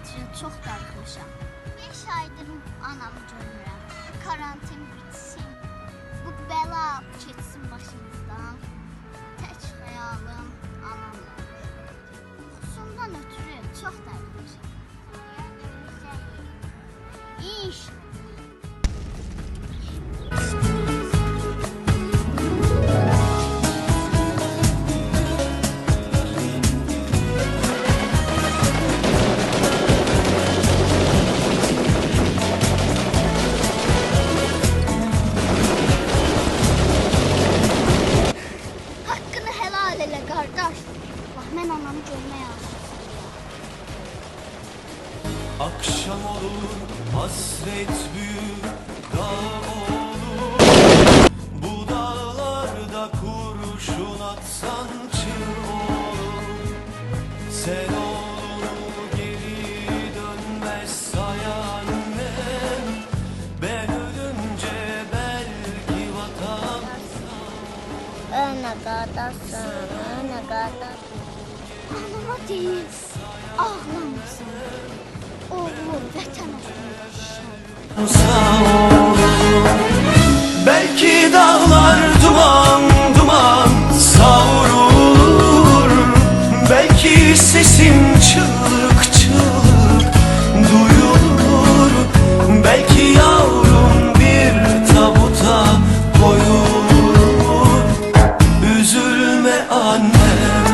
ötürü çox darıxmışam. 5 aydır anamı görmürəm. Karantin bitsin. Bu bəla keçsin başımızdan. Tək xəyalım anamdır. Yuxusundan ötürü çox darıxmışam. İş. Bak ben anamı görmeye arzusuyum. Akşam olur hasret büyür dağ olur Bu dağlarda kurşun atsan Kardeşsin, öne kardeş. Ağlama değil, ağlamasın. Oğlum olsun. Sağ. annem